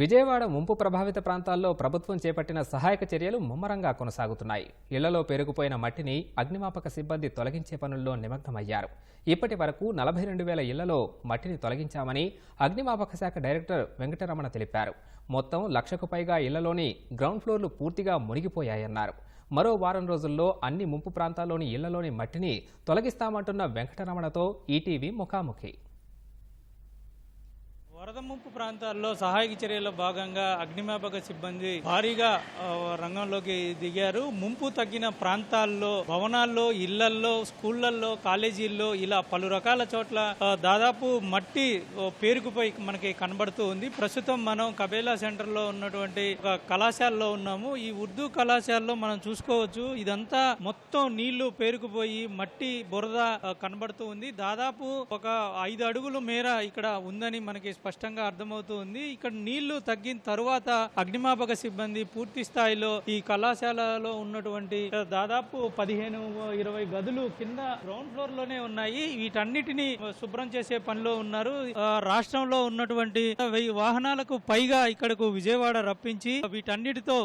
విజయవాడ ముంపు ప్రభావిత ప్రాంతాల్లో ప్రభుత్వం చేపట్టిన సహాయక చర్యలు ముమ్మరంగా కొనసాగుతున్నాయి. ఇళ్ళలో పేరుకుపోయిన మట్టిని అగ్నిమాపక సిబ్బంది తొలగించే పనుల్లో నిమగ్నమయ్యారు. ఇప్పటి వరకు నలభై రెండు వేల ఇళ్ళలో మట్టిని తొలగించామని అగ్నిమాపక శాఖ డైరెక్టర్ వెంకటరమణ తెలిపారు. మొత్తం లక్షకు పైగా ఇళ్ళలోని గ్రౌండ్ ఫ్లోర్లు పూర్తిగా మునిగిపోయాయన్నారు. మరో వారం రోజుల్లో అన్ని ముంపు ప్రాంతాల్లోని ఇళ్ళలోని మట్టిని తొలగిస్తామంటున్న వెంకటరమణతో ఈటీవీ ముఖాముఖి. వరద ముంపు ప్రాంతాల్లో సహాయక చర్యల్లో భాగంగా అగ్నిమాపక సిబ్బంది భారీగా రంగంలోకి దిగారు. ముంపు తగ్గిన ప్రాంతాల్లో భవనాల్లో ఇళ్ళల్లో స్కూళ్ళల్లో కాలేజీల్లో ఇలా పలు రకాల చోట్ల దాదాపు మట్టి పేరుకుపోయి మనకి కనబడుతూ ఉంది. ప్రస్తుతం మనం కబేలా సెంటర్లో ఉన్నటువంటి ఒక కళాశాలలో ఉన్నాము. ఈ ఉర్దూ కళాశాలలో మనం చూసుకోవచ్చు. ఇదంతా మొత్తం నీళ్ళు పేరుకుపోయి మట్టి బురద కనబడుతూ ఉంది. దాదాపు ఒక ఐదు అడుగుల మేర ఇక్కడ ఉందని మనకి స్పష్టంగా అర్థమవుతూ ఉంది ఇక్కడ నీళ్ళు తగ్గిన తరువాత అగ్నిమాపక సిబ్బంది పూర్తి స్థాయిలో ఈ కళాశాలలో ఉన్నటువంటి దాదాపు పదిహేను ఇరవై గదులు కింద గ్రౌండ్ ఫ్లోర్లోనే ఉన్నాయి. వీటన్నిటిని శుభ్రం చేసే పనిలో ఉన్నారు. ఆ, రాష్ట్రంలో ఉన్నటువంటి వెయ్యి వాహనాలకు పైగా ఇక్కడకు విజయవాడ రప్పించి వీటన్నిటితో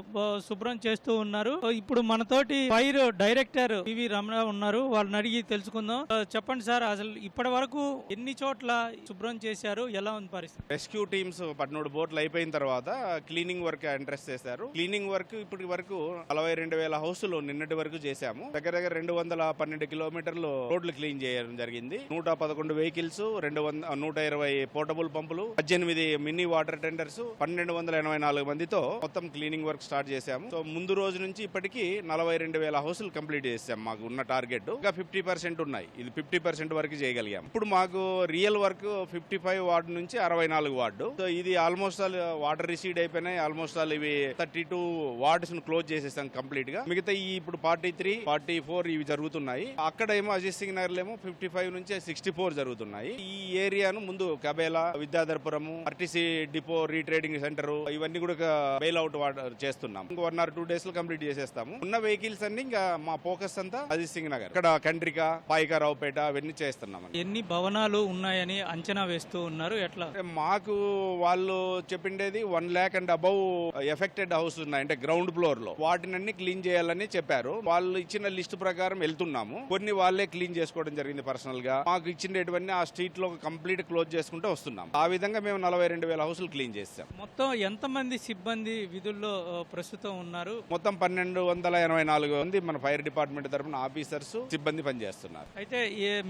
శుభ్రం చేస్తూ ఉన్నారు. ఇప్పుడు మనతోటి ఫైర్ డైరెక్టర్ పివి రమణ ఉన్నారు. వాళ్ళని అడిగి తెలుసుకుందాం. చెప్పండి సార్ అసలు ఇప్పటి వరకు ఎన్ని చోట్ల శుభ్రం చేశారు? ఎలా ఉంది పరిస్థితి? రెస్క్యూ టీమ్స్ పదమూడు బోట్లు అయిపోయిన తర్వాత క్లీనింగ్ వర్క్ ఇంట్రెస్ట్ చేశారు. క్లీనింగ్ వర్క్ ఇప్పటి వరకు నలభై రెండు వేల హౌసులు నిన్నటి వరకు చేశాము. దగ్గర దగ్గర రెండు వందల పన్నెండు కిలోమీటర్లు రోడ్లు క్లీన్ చేయడం జరిగింది. నూట పదకొండు వెహికల్స్ రెండు వంద నూట ఇరవై పోర్టబుల్ పంపులు పద్దెనిమిది మినీ వాటర్ టెండర్స్ పన్నెండు వందల ఎనభై నాలుగు మందితో మొత్తం క్లీనింగ్ వర్క్ స్టార్ట్ చేశాము. సో ముందు రోజు నుంచి ఇప్పటికి నలభై రెండు వేల హౌసులు కంప్లీట్ చేసాం మాకు ఉన్న టార్గెట్. ఇంకా ఫిఫ్టీ పర్సెంట్ ఉన్నాయి. ఇది ఫిఫ్టీ పర్సెంట్ వరకు చేయగలిగాం ఇప్పుడు మాకు real work fifty five ward నుంచి అరవై నాలుగు వార్డు. సో ఇది ఆల్మోస్ట్ ఆల్ వాటర్ రిసీడ్ అయిపోయినాయి. ఆల్మోస్ట్ ఆల్ ఇవి థర్టీ టూ వార్డ్స్ను క్లోజ్ చేసేసాం కంప్లీట్గా. మిగతా ఈ ఇప్పుడు ఫార్టీ త్రీ ఫార్టీ ఫోర్ ఇవి జరుగుతున్నాయి. అక్కడ ఏమో అజిత్ సింగ్ నగర్ ఏమో ఫిఫ్టీ ఫైవ్ నుంచి సిక్స్టీ ఫోర్ జరుగుతున్నాయి. ఈ ఏరియాను ముందు Kabela Vidyadharapuram RTC depot retreading centre ఇవన్నీ కూడా బెయిల్ అవుట్ చేస్తున్నాం. ఇంకో వన్ ఆర్ టూ డేస్లో కంప్లీట్ చేసేస్తాము. ఉన్న వెహికల్స్ అన్ని ఇంకా మా ఫోకస్ అంతా అజిత్ సింగ్ నగర్. ఇక్కడ కండ్రిక పాయికారావుపేట అవన్నీ చేస్తున్నాం ఎన్ని భవనాలు ఉన్నాయని అంచనా వేస్తూ ఉన్నారు. ఎట్లా? మాకు వాళ్ళు చెప్పిండేది one lakh and above affected house ఉన్నాయి అంటే గ్రౌండ్ ఫ్లోర్లో వాటినన్ని క్లీన్ చేయాలని చెప్పారు. వాళ్ళు ఇచ్చిన లిస్ట్ ప్రకారం వెళ్తున్నాము. కొన్ని వాళ్ళే క్లీన్ చేసుకోవడం జరిగింది పర్సనల్గా మాకు ఇచ్చినటువంటి ఆ స్ట్రీట్లో కంప్లీట్ క్లోజ్ చేసుకుంటూ వస్తున్నాం. ఆ విధంగా మేము నలభై రెండు వేల హౌసులు క్లీన్ చేస్తాం మొత్తం ఎంతమంది సిబ్బంది విధుల్లో ప్రస్తుతం ఉన్నారు? మొత్తం పన్నెండు వందల ఎనభై నాలుగు మంది మన ఫైర్ డిపార్ట్మెంట్ తరఫున ఆఫీసర్స్ సిబ్బంది పనిచేస్తున్నారు. అయితే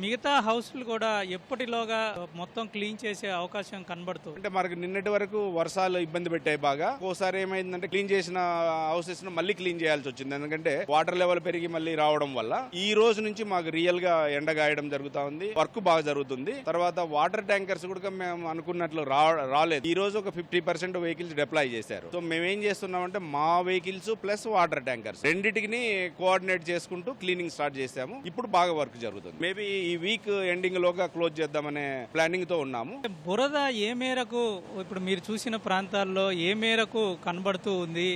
మిగతా హౌస్లు కూడా ఎప్పటిలోగా మొత్తం క్లీన్ చేసే అవకాశం కనబడుతుంది అంటే మనకు నిన్నటి వరకు వర్షాలు ఇబ్బంది పెట్టాయి బాగా. ఒకసారి ఏమైందంటే క్లీన్ చేసిన హౌసెస్ను మళ్ళీ క్లీన్ చేయాల్సి వచ్చింది. ఎందుకంటే వాటర్ లెవెల్ పెరిగి మళ్ళీ రావడం వల్ల ఈ రోజు నుంచి మాకు రియల్గా ఎండ గాయడం జరుగుతా ఉంది. వర్క్ బాగా జరుగుతుంది. తర్వాత వాటర్ ట్యాంకర్స్ కూడా మేము అనుకున్నట్లు రాలేదు. ఈ రోజు ఒక ఫిఫ్టీ పర్సెంట్ వెహికల్స్ డిప్లాయ్ చేశారు. సో మేము ఏం చేస్తున్నామంటే మా వెహికల్స్ ప్లస్ వాటర్ ట్యాంకర్స్ రెండింటికి కోఆర్డినేట్ చేసుకుంటూ క్లీనింగ్ స్టార్ట్ చేశాము. ఇప్పుడు బాగా వర్క్ జరుగుతుంది. మేబీ ఈ వీక్ ఎండింగ్ లోగా క్లోజ్ చేద్దామనే ప్లానింగ్తో ఉన్నాము. బురద ఏ మేరకు ఇప్పుడు మీరు చూసిన ప్రాంతాల్లో ఏ మేరకు కనబడుతూ ఉంది?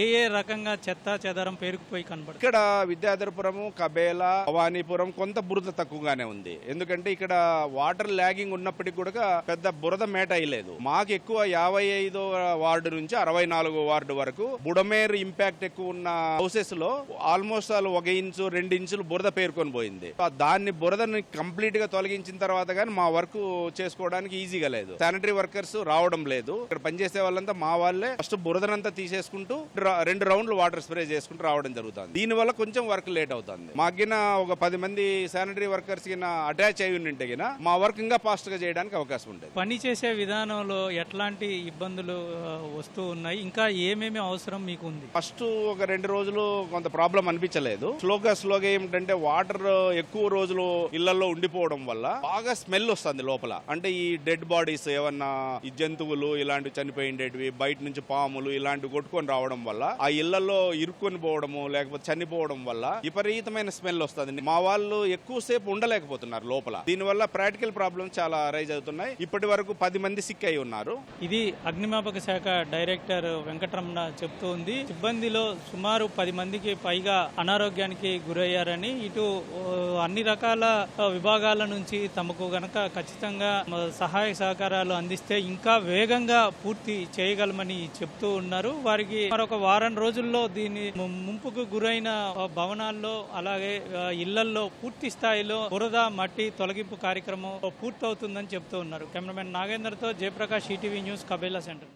ఏ ఏ రకంగా చెత్త చెదారం పేరుకుపోయి కనబడుతుంది? ఇక్కడ విద్యాధరపురము కబేలా భవానీపురం కొంత బురద తక్కువగానే ఉంది. ఎందుకంటే ఇక్కడ వాటర్ లాగింగ్ ఉన్నప్పటికీ కూడా పెద్ద బురద మేట అయ్యలేదు మాకు ఎక్కువ యాభై ఐదో వార్డు నుంచి అరవై నాలుగో వార్డు వరకు బుడమేర్ ఇంపాక్ట్ ఎక్కువ ఉన్న హౌసెస్లో ఆల్మోస్ట్ ఆల్ ఒక ఇంచు రెండు ఇంచులు బురద పేర్కొని పోయింది. దాన్ని బురదని కంప్లీట్గా తొలగించిన తర్వాత కానీ మా వర్క్ చేసుకోవడానికి ఈజీగా లేదు. శానిటరీ వర్కర్స్ రావడం లేదు. ఇక్కడ పనిచేసే వాళ్ళంతా మా వాళ్ళే. ఫస్ట్ బురదనంతా తీసేసుకుంటూ రెండు రౌండ్లు వాటర్ స్ప్రే చేసుకుంటూ రావడం జరుగుతుంది. దీని వల్ల కొంచెం వర్క్ లేట్ అవుతుంది. మాకిన ఒక పది మంది శానిటరీ వర్కర్స్ కింద అటాచ్ అయి ఉంటే గిన మా వర్క్ ఇంకా ఫాస్ట్గా చేయడానికి అవకాశం ఉంటుంది పని చేసే విధానంలో ఎట్లాంటి ఇబ్బందులు వస్తూ ఉన్నాయి? ఇంకా ఏమేమి అవసరం మీకు ఉంది ఫస్ట్ ఒక రెండు రోజులు కొంత ప్రాబ్లం అనిపించలేదు. స్లోగా స్లోగా ఏమిటంటే వాటర్ ఎక్కువ రోజులు ఇళ్ళలో ఉండిపోవడం వల్ల బాగా స్మెల్ వస్తుంది లోపల. అంటే ఈ డెడ్ బాడీస్ ఏమన్నా ఈ జంతువులు ఇలాంటి చనిపోయిండేటివి బయట నుంచి పాములు ఇలాంటివి కొట్టుకొని రావడం వల్ల ఆ ఇళ్ళలో ఇరుక్కొని పోవడము లేకపోతే చనిపోవడం వల్ల విపరీతమైన స్మెల్ వస్తుంది. మా వాళ్ళు ఎక్కువసేపు ఉండలేకపోతున్నారు లోపల. దీనివల్ల ప్రాక్టికల్ ప్రాబ్లమ్స్ చాలా రైజ్ అవుతున్నాయి. ఇప్పటి వరకు పది మంది సిక్ అయి ఉన్నారు. ఇది అగ్నిమాపక శాఖ డైరెక్టర్ వెంకటరమణ చెప్తూ ఉంది. సిబ్బందిలో సుమారు పది మందికి పైగా అనారోగ్యానికి గురయ్యారని ఇటు అన్ని రకాల విభాగాల నుంచి తమకు గనక ఖచ్చితంగా సహాయ సహకార సహకారాలు అందిస్తే ఇంకా వేగంగా పూర్తి చేయగలమని చెప్తూ ఉన్నారు. వారికి మరొక వారం రోజుల్లో దీని ముంపుకు గురైన భవనాల్లో అలాగే ఆ, ఇళ్ళల్లో పూర్తి స్థాయిలో బురద మట్టి తొలగింపు కార్యక్రమం పూర్తవుతుందని చెప్తూ ఉన్నారు. Cameraman నాగేందర్తో Jayaprakash ETV news Kabela centre.